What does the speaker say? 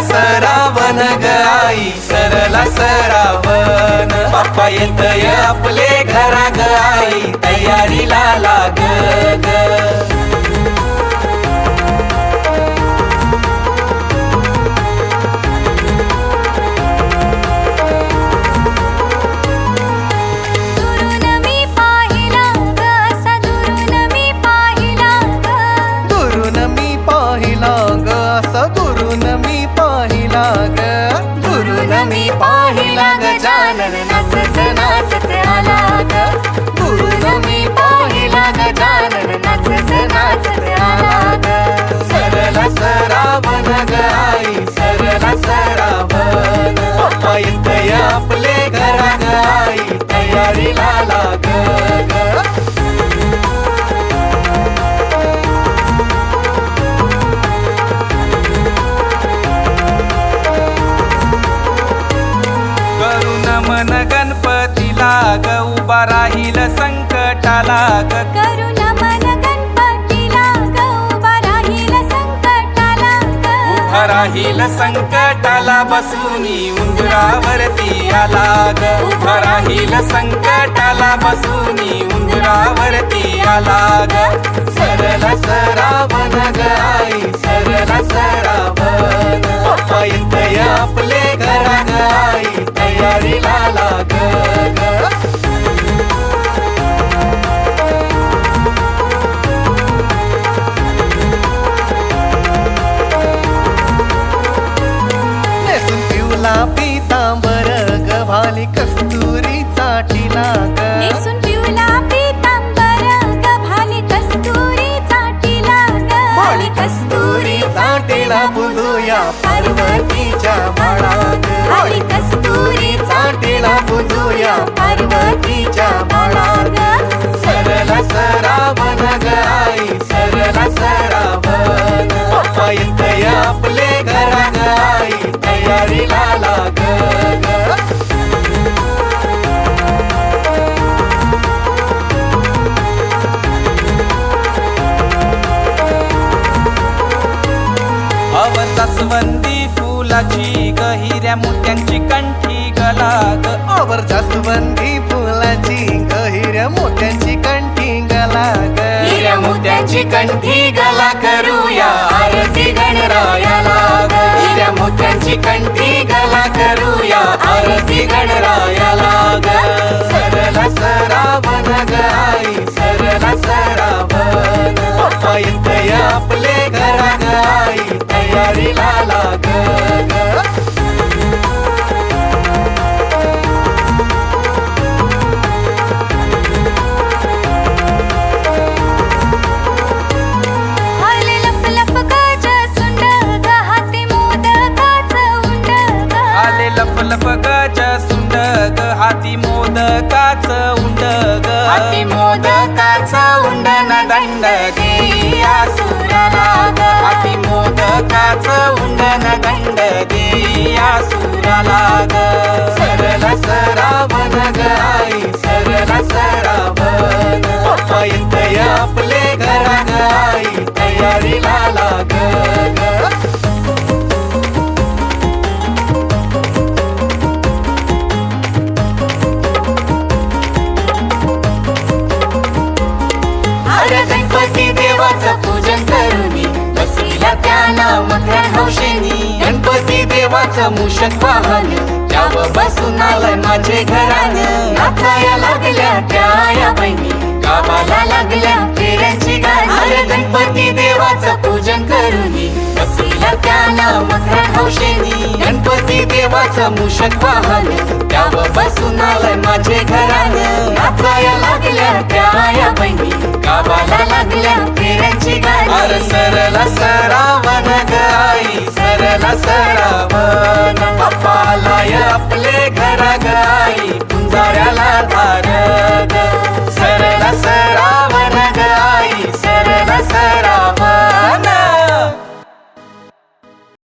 सरला सरावन गाई सरला सरावन. बाप्पा येतय आपले घरा गाई तयारीला लाग ग. दुरून उभा राहील संकटाला बसूनी उंदरावरती आला ग उभा राहील संकटाला बसूनी उंदरावरती आला ग सरला सरावन गाई सरला सरा कस्तुरी चाटीला बुजूया पार्वतीच्या गहिऱ्या मोत्यांची कंठी गलाग आवर जास्वंदी फुलाची गहिऱ्या मोत्यांची कंठी गला ग हिऱ्या मोत्याची कंठी गला करूया आरती गणरायाला. हिऱ्या मोत्याची कंठी गला करूया आरती गणरायाला मोदकाच उंड न दंड देया सुराला ग हाती मोदकाच उंड न दंड देया सुराला ग देवाचं मूषक वाहन त्यावर बसून आलाय माझे घरान. नाचाया लागल्या त्या या बहिणी गावाला लागल्या फेऱ्यांची गाणी. गणपती देवाचं पूजन करूनी बसलीला त्याला मकरण हौशेनी. गणपती देवाचं मूषक वाहन त्यावर बसून आलाय माझे घरान. नाचाया लागल्या त्या या बहिणी गावाला लागल्या फेऱ्यांची गाणी. आपल्याला सरावं. नफा आपले